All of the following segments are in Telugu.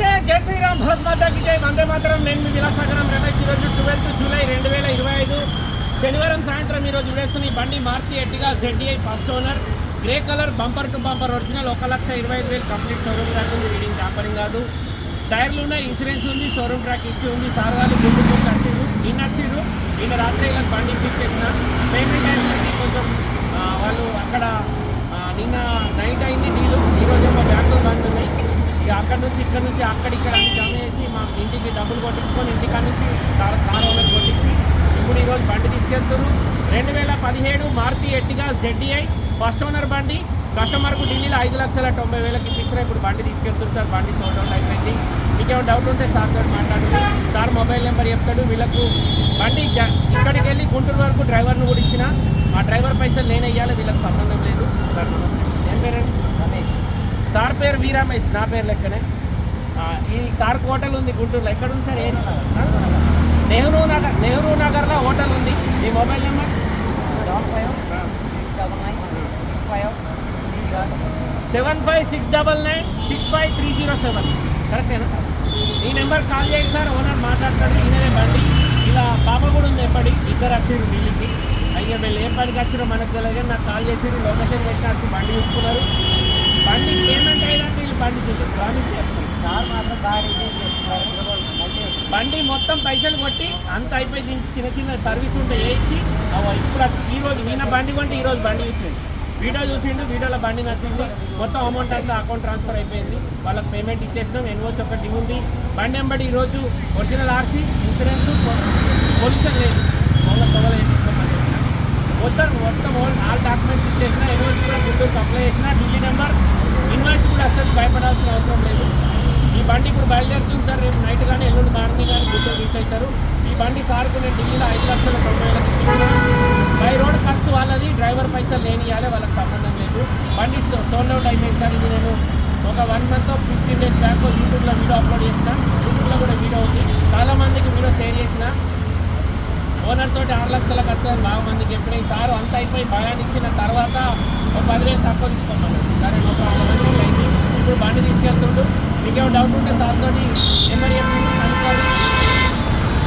నమస్తే జై శ్రీరామ్ భరత్ మాతాకి జై. వందే మాత్రం. నేను మీ విలాసాగరం రమేష్. ఈరోజు ట్వెల్త్ జూలై రెండు వేల ఇరవై ఐదు శనివారం సాయంత్రం ఈరోజు విడేస్తున్న ఈ బండి Maruti Ertiga ZDI first owner. Grey colour bumper to bumper original. ఒక లక్ష ఇరవై ఐదు వేలు కంప్లీట్ షోరూమ్ ట్రాక్ ఉంది. రీడింగ్ టాపరింగ్ కాదు. టైర్లు ఉన్నాయి ఇన్సూరెన్స్ ఉంది షోరూమ్ ట్రాక్ ఇష్యూ ఉంది. సార్ వాళ్ళు గుండు గుండు వచ్చిండ్రు నిన్న వచ్చిర్రు నిన్న రాత్రి ఇలా బండి చేసిన. పేమెంట్ అయినకి కొంచెం వాళ్ళు అక్కడ నిన్న నైట్ అయింది నీళ్ళు ఈరోజు ఏమో బ్యాంకులో బండి ఉన్నాయి ఇక అక్కడ నుంచి ఇక్కడ నుంచి అక్కడ ఇక్కడ అన్ని జమ చేసి మా ఇంటికి డబ్బులు కొట్టించుకొని ఇంటికాడ నుంచి కార్ ఓనర్ కొట్టించి ఇప్పుడు ఈరోజు బండి తీసుకెళ్తున్నారు రెండు వేల పదిహేడు Maruti Ertiga ZDI first owner బండి. కస్టమర్కు ఢిల్లీలో ఐదు లక్షల తొంభై వేలకి ఇప్పించిన ఇప్పుడు బండి తీసుకెళ్తున్నారు సార్. బండి సోల్డ్ అవుట్ అయిపోయింది. మీకేమైనా డౌట్ ఉంటే సార్ తోటి మాట్లాడు సార్ మొబైల్ నెంబర్ చెప్తాడు. వీళ్ళకు బండి ఇక్కడికి వెళ్ళి గుంటూరు వరకు డ్రైవర్ను కూడా ఇచ్చిన. ఆ డ్రైవర్ పైసలు నేను ఇవ్వాలి వీళ్ళకి సంబంధం లేదు. సార్ ఏం పేరండి? పేరు వీరామేష్ నా పేరు లెక్కనే. ఈ సార్ హోటల్ ఉంది గుంటూరులో. ఎక్కడ ఉంది సార్? ఏం నెహ్రూ నగర్ నెహ్రూ నగర్లో హోటల్ ఉంది. మీ mobile number? Seven five six double nine six five three zero seven. కరెక్టేనా? ఈ నెంబర్ కాల్ చేయండి సార్. ఓనర్ మాట్లాడతాడు. ఈయననే బండి. ఇలా పాప కూడా ఉంది ఎప్పటి? ఇద్దరు వచ్చారు ఢిల్లీకి అయ్యా వీళ్ళు ఏ పనికి వచ్చారో మనకు తెలియదు. నాకు కాల్ చేసి లొకేషన్ పెట్టి వచ్చి బండి చూసుకున్నారు. బండి పేమెంట్ అయ్యేదాకా వీళ్ళు బండి చూడలేదు ప్రామిస్ చెప్తాను మాత్రం బాగా రిసీవ్ బండి మొత్తం పైసలు కొట్టి అంత అయిపోయి దీనికి చిన్న చిన్న సర్వీస్ ఉంటే వేయించి ఇప్పుడు వచ్చి ఈ రోజు నిన్న బండి కొంటే ఈ రోజు బండి చూసిండు. వీడియో చూసిండు వీడియోలో బండి నచ్చింది. మొత్తం అమౌంట్ అంతా అకౌంట్ ట్రాన్స్ఫర్ అయిపోయింది. వాళ్ళకి పేమెంట్ ఇచ్చేసినాం. ఎన్ఓస్ ఒకటి ఉంది. బండి వెంబడి ఈరోజు ఒరిజినల్ ఆర్సీ ఇన్సూరెన్స్ పొల్యూషన్ లేదు. వాళ్ళ పొగలు వేసుకోమని మొత్తం మొత్తం ఆల్ డాక్యుమెంట్స్ ఇచ్చేసిన ఎన్ఓసి కూడా గుంటూరుకి అప్లై చేసిన ఢిల్లీ కూడా అసలు భయపడాల్సిన అవసరం లేదు. ఈ బండి ఇప్పుడు బయలుదేరుతుంది సార్. రేపు నైట్ కానీ ఎల్లుండి మార్నింగ్ కానీ గుంటూరు రీచ్ అవుతారు. ఈ బండి సార్కు నేను ఢిల్లీలో ఐదు లక్షల తొంభై బై రోడ్ ఖర్చు వాళ్ళది. డ్రైవర్ పైసలు లేని వాళ్ళకి సంబంధం లేదు. బండి సోల్డ్ అవుట్ అయిపోయింది సార్. ఇది నేను ఒక one month fifteen days back యూట్యూబ్లో వీడియో అప్లోడ్ చేసిన. యూట్యూబ్లో కూడా వీడియో ఉంది. చాలామందికి వీడియో షేర్ చేసిన. ఓనర్ తోటి ఆరు లక్షల ఖర్చు అని బాగా మందికి ఎప్పుడే సార్ అంత అయిపోయి భయాన్ని ఇచ్చిన తర్వాత ఒక పదివేలు తక్కువ తీసుకోమన్నాడు సరే ఒక ప్రాబ్లం అయింది తీసుకెళ్తుండు మీకేమో డౌట్ ఉంటే సార్ తోటి నెంబర్ చెప్పింది కనుక్కోండి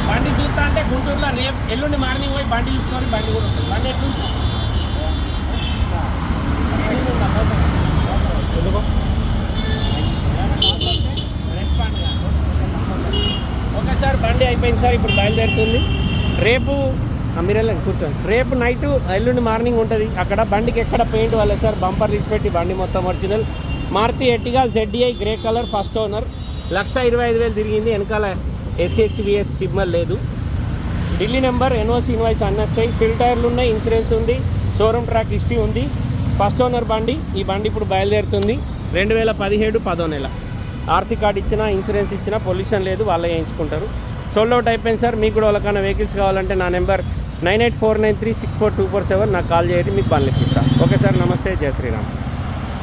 బండి చూస్తా అంటే గుంటూరులో రేపు ఎల్లుండి మార్నింగ్ పోయి బండి చూసుకొని బండి కూడా ఉంటుంది. బండి కాదు. ఓకే సార్ బండి అయిపోయింది సార్ ఇప్పుడు బయలుదేరుతుంది. రేపు మీరు వెళ్ళండి కూర్చోండి. రేపు నైట్ ఎల్లుండి మార్నింగ్ ఉంటుంది. అక్కడ బండికి ఎక్కడ పెయింట్ వాళ్ళే సార్? బంపర్ పెట్టి బండి మొత్తం original. Maruti Ertiga ZDI grey colour first owner. Lakh ఇరవై ఐదు వేలు తిరిగింది. వెనకాల ఎస్హెచ్విఎస్ సిగ్నల్ లేదు. ఢిల్లీ నెంబర్ ఎన్ఓసి ఇన్వాయిస్ అన్నస్తాయి సిల్ టైర్లు ఉన్నాయి ఇన్సూరెన్స్ ఉంది షోరూమ్ ట్రాక్ హిస్టరీ ఉంది. ఫస్ట్ ఓనర్ బండి ఈ బండి ఇప్పుడు బయలుదేరుతుంది. రెండు వేల పదిహేడు పదో నెల. ఆర్సీ కార్డు ఇచ్చినా ఇన్సూరెన్స్ ఇచ్చినా పొల్యూషన్ లేదు వాళ్ళే వేయించుకుంటారు సోల్డ్ అవుట్ అయిపోయింది సార్. మీకు కూడా వాళ్ళకన్నా వెహికల్స్ కావాలంటే నా number nine eight four nine three six four two four seven. నాకు కాల్ చేయండి మీకు బండ్లు ఇప్పిస్తాను ఓకే సార్ నమస్తే. జయ శ్రీరామ్.